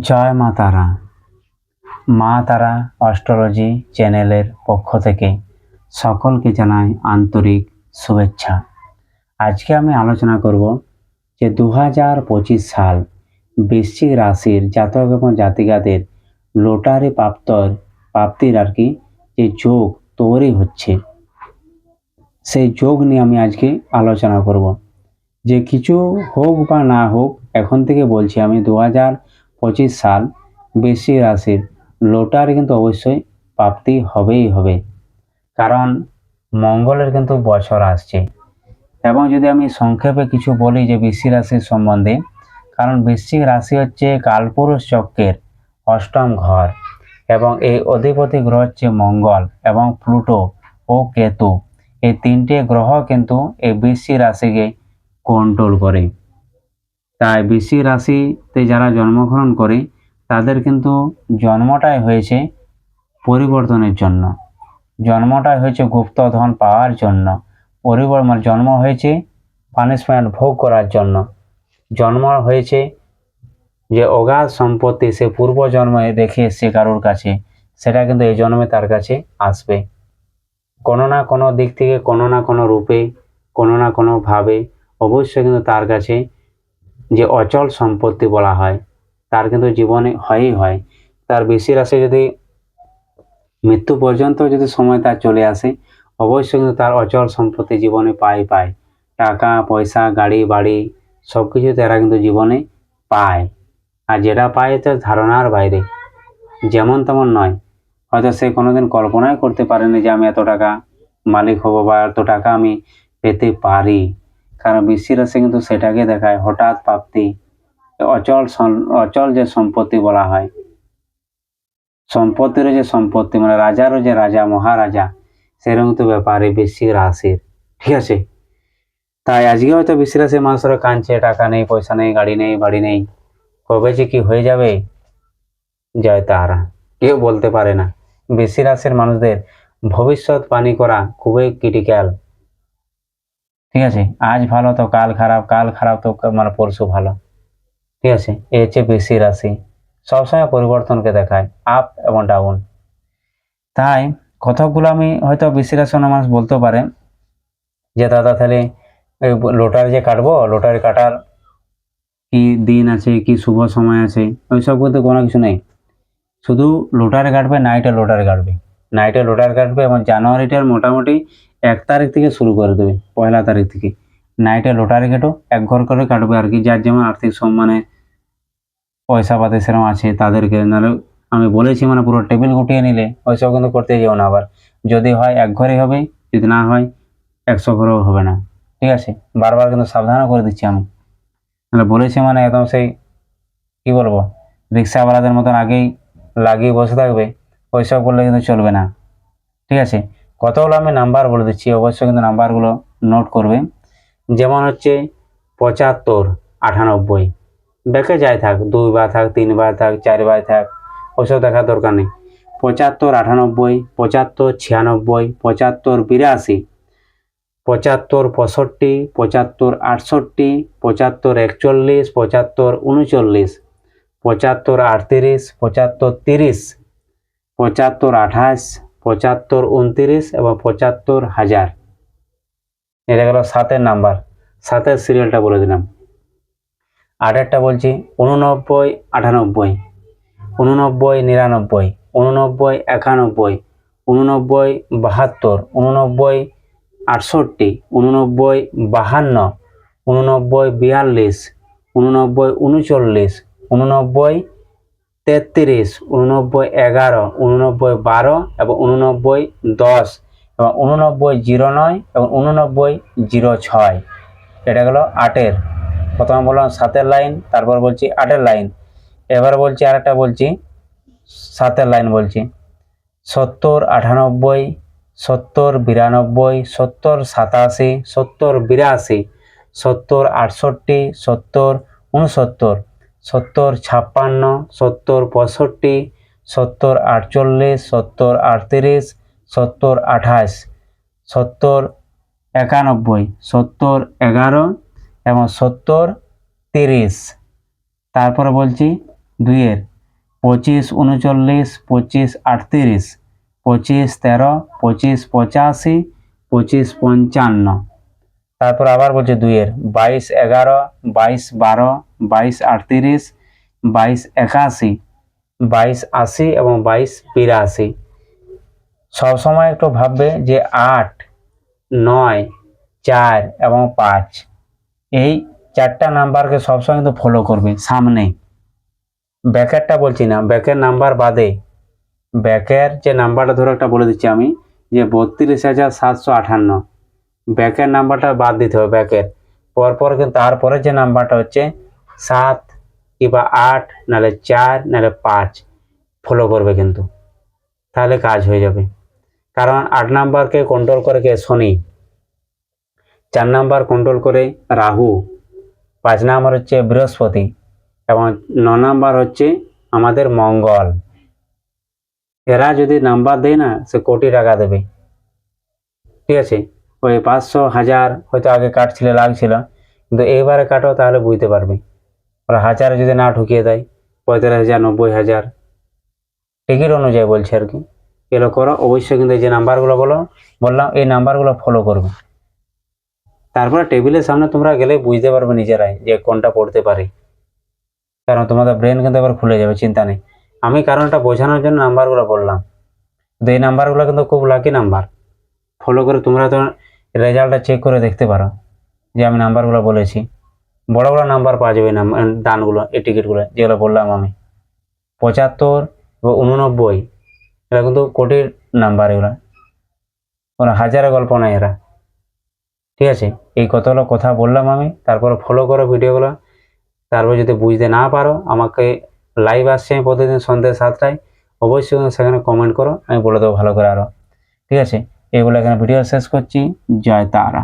জয় মা তারা। মা তারা অস্ট্রোলজি চ্যানেলের পক্ষ থেকে সকলকে জানাই আন্তরিক শুভেচ্ছা। আজকে আমি আলোচনা করব যে দু হাজার পঁচিশ সাল বৃশ্চিক রাশির জাতক এবং জাতিকাদের লোটারি প্রাপ্তর প্রাপ্তির আর কি যে যোগ তৈরি হচ্ছে। সেই যোগ নিয়ে আমি আজকে আলোচনা করব। যে কিছু হোক বা না হোক, এখন থেকে বলছি আমি দু হাজার পঁচিশ সাল বৃশ্চিক রাশির লোটারি কিন্তু অবশ্যই প্রাপ্তি হবেই হবে। কারণ মঙ্গলের কিন্তু বছর আসছে। এবং যদি আমি সংক্ষেপে কিছু বলি যে বৃশ্চিক রাশির সম্বন্ধে, কারণ বৃশ্চিক রাশি হচ্ছে কালপুরুষ চক্রের অষ্টম ঘর এবং এই অধিপতি গ্রহ হচ্ছে মঙ্গল এবং প্লুটো ও কেতু। এই তিনটে গ্রহ কিন্তু এই বৃশ্চিক রাশিকে কন্ট্রোল করে। তাই বৃশ্চিক রাশিতে যারা জন্মগ্রহণ করে, তাদের কিন্তু জন্মটাই হয়েছে পরিবর্তনের জন্য। জন্মটাই হয়েছে গুপ্তধন পাওয়ার জন্য। পরিবর্তন মানে জন্ম হয়েছে পানিশমেন্ট ভোগ করার জন্য। জন্ম হয়েছে যে অগাধ সম্পত্তি সে পূর্ব জন্মে রেখে এসছে কারোর কাছে, সেটা কিন্তু এই জন্মে তার কাছে আসবে। কোনো না কোনো দিক থেকে কোনো না কোনো রূপে, কোনো না কোনোভাবে অবশ্যই কিন্তু তার কাছে যে অচল সম্পত্তি বলা হয়, তার কিন্তু জীবনে হয়ই হয়। তার বেশি রাশি যদি মৃত্যু পর্যন্ত যদি সময় তার চলে আসে, অবশ্যই কিন্তু তার অচল সম্পত্তি জীবনে পায় পায়। টাকা, পয়সা, গাড়ি, বাড়ি সব কিছু তারা কিন্তু জীবনে পায়। আর যেটা পায় তার ধারণার বাইরে। যেমন তেমন নয়। হয়তো সে কোনোদিন কল্পনাই করতে পারেনি যে আমি এত টাকা মালিক হব বা এত টাকা আমি পেতে পারি। কারণ বৃশ্চিক রাশি কিন্তু সেটাকে দেখায়। হঠাৎ প্রাপ্তি, অচল অচল যে সম্পত্তি বলা হয়, সম্পত্তিরও যে সম্পত্তি মানে রাজারও যে রাজা, মহারাজা, সেরকম তো ব্যাপার বৃশ্চিক রাশির। ঠিক আছে? তাই আজকে হয়তো বৃশ্চিক রাশির মানুষরা কাঁদছে, টাকা নেই, পয়সা নেই, গাড়ি নেই, বাড়ি নেই। কবে যে কি হয়ে যাবে, জয় তারা। কেউ বলতে পারে না। বৃশ্চিক রাশির মানুষদের ভবিষ্যৎ পানি করা খুবই ক্রিটিক্যাল ঠিক আছে? আজ ভালো তো, কাল খারাপ কাল খারাপ তো মানে পরশু ভালো। ঠিক আছে? এ হচ্ছে বৃশ্চিক রাশি। সবসময় পরিবর্তনকে দেখায় আপ এবং ডাউন তাই কতকগুলো আমি হয়তো বৃশ্চিক রাশি মানুষ বলতে পারে, যে দাদা তাহলে লোটারি যে কাটবো, লোটারি কাটার কি দিন আছে, কি শুভ সময় আছে, ওইসব বলতে কোনো কিছু নেই। শুধু লোটারি কাটবে নাইটে লোটারি কাটবে। নাইটে লোটারি কাটবে এবং জানুয়ারিটার মোটামুটি এক তারিখ থেকে শুরু করে দেবে, পয়লা তারিখ থেকে। নাইটে লোটারি কেটো এক ঘর করে কাটবে আর কি। যার যেমন আর্থিক সম্মানে পয়সা পাতে সেরকম আছে তাদেরকে। নাহলে আমি বলেছি মানে পুরো টেবিল গুটিয়ে নিলে ওইসব কিন্তু করতে যেও না আবার। যদি হয় এক ঘরে হবে, যদি না হয় একশো ঘরেও হবে না। ঠিক আছে? বারবার কিন্তু সাবধানও করে দিচ্ছি আমি। মানে বলেছি মানে একদম সেই, কি বলব, রিক্সাওয়ালাদের মতন আগেই লাগিয়ে বসে থাকবে ওইসব করলে কিন্তু চলবে না। ঠিক আছে? কতগুলো আমি নাম্বার বলে দিচ্ছি, অবশ্যই কিন্তু নাম্বারগুলো নোট করবে। যেমন হচ্ছে পঁচাত্তর, আটানব্বই। ব্যাকে যাই থাক, দুইবার থাক, তিনবার থাক, চারবার থাক, ওসব দেখার দরকার নেই। পঁচাত্তর, আটানব্বই, পঁচাত্তর, ছিয়ানব্বই, পঁচাত্তর, বিরাশি। পঁচাত্তর, পঁয়ষট্টি, পঁচাত্তর, আটষট্টি, পঁচাত্তর, একচল্লিশ, পঁচাত্তর, উনচল্লিশ। পঁচাত্তর, আটত্রিশ, পঁচাত্তর, তিরিশ। পঁচাত্তর, আঠাশ। পঁচাত্তর উনত্রিশ এবং পঁচাত্তর হাজার। এটা গেল সাতের নাম্বার। সাতের সিরিয়ালটা বলে দিলাম। আটেরটা বলছি, উননব্বই, আটানব্বই। উননব্বই, নিরানব্বই। উননব্বই, একানব্বই। উননব্বই, বাহাত্তর। উননব্বই, আটষট্টি। উননব্বই, বাহান্ন। উননব্বই, বিয়াল্লিশ। উননব্বই, উনচল্লিশ। উননব্বই তেত্রিশ উননব্বই এগারো উননব্বই বারো এবং উননব্বই দশ এবং উননব্বই জিরো নয় এবং উননব্বই জিরো ছয়। এটা গেল আটের। প্রথমে বললাম সাতের লাইন, তারপর বলছি আটের লাইন। এবার বলছি আরেকটা বলছি, সাতের লাইন বলছি। সত্তর আটানব্বই, সত্তর বিরানব্বই, সত্তর সাতাশি, সত্তর বিরাশি, সত্তর আটষট্টি, সত্তর উনসত্তর। সত্তর ছাপ্পান্ন, সত্তর পঁয়ষট্টি, সত্তর আটচল্লিশ, সত্তর আটত্রিশ, সত্তর আঠাশ, সত্তর একানব্বই, সত্তর এগারো এবং সত্তর তিরিশ। তারপরে বলছি দুইয়ের, পঁচিশ উনচল্লিশ, পঁচিশ আটত্রিশ, পঁচিশ তেরো, পঁচিশ পঁচাশি, পঁচিশ পঞ্চান্ন। তারপর আবার বলছে দুইয়ের, বাইশ এগারো, বাইশ বারো বাইশ আটত্রিশ, বাইশ একাশি, বাইশ আশি এবং বাইশ বিরাশি। সবসময় একটু ভাববে যে আট, নয়, চার এবং পাঁচ। এই চারটা নাম্বারকে সবসময় কিন্তু ফলো করবে সামনে। ব্যাকেরটা বলছি না, ব্যাকের নাম্বার বাদে। ব্যাকের যে নাম্বারটা ধরো একটা বলে দিচ্ছি আমি, যে বত্রিশ হাজার সাতশো আটান্ন ব্যাকের নাম্বারটা বাদ দিতে হবে, ব্যাকের। পরপর কিন্তু তারপরে যে নাম্বারটা হচ্ছে সাত কিংবা আট, নাহলে চার, নাহলে পাঁচ। ফলো করবে কিন্তু। তাহলে কাজ হয়ে যাবে। কারণ আট নাম্বারকে কন্ট্রোল করে কে? শনি। চার নাম্বার কন্ট্রোল করে রাহু। পাঁচ নাম্বার হচ্ছে বৃহস্পতি এবং ন নাম্বার হচ্ছে আমাদের মঙ্গল। এরা যদি নাম্বার দেয় না, সে কোটি টাকা দেবে। ঠিক আছে? ওই পাঁচশো হাজার হয়তো আগে কাটছিল, লাগছিল। কিন্তু এইবারে কাটো, তাহলে বুঝতে পারবে। ওরা হাজারে যদি না ঢুকিয়ে দেয়, পঁয়তাল্লিশ হাজার, নব্বই হাজার। টিকিট অনুযায়ী বলছে আর কি। এগুলো করো, অবশ্যই কিন্তু যে নাম্বারগুলো বলো, বললাম এই নাম্বারগুলো ফলো করবে। তারপরে টেবিলের সামনে তোমরা গেলে বুঝতে পারবে নিজেরাই যে কোনটা পড়তে পারে। কারণ তোমাদের ব্রেন কিন্তু এবার খুলে যাবে, চিন্তা নেই। আমি কারণটা বোঝানোর জন্য নাম্বারগুলো বললাম। কিন্তু এই নাম্বারগুলো কিন্তু খুব লাকি নাম্বার। ফলো করে তোমরা তো রেজাল্টটা চেক করে দেখতে পারো যে আমি নাম্বারগুলো বলেছি। বড় বড় নাম্বার পাওয়া যাবে নাম দানগুলো, এই টিকিটগুলো যেগুলো বললাম আমি। পঁচাত্তর এবং উননব্বই, এরা কিন্তু কোটির নাম্বার এগুলো। ওরা হাজারে গল্প নয় এরা। ঠিক আছে? এই কতগুলো কথা বললাম আমি, তারপরে ফলো করো ভিডিওগুলো। তারপর যদি বুঝতে না পারো, আমাকে লাইভ আসছে আমি প্রতিদিন সন্ধ্যে সাতটায়, অবশ্যই সেখানে কমেন্ট করো, আমি বলে দেবো ভালো করে আরও ঠিক আছে? এগুলো এখানে ভিডিও শেষ করছি। জয় তারা।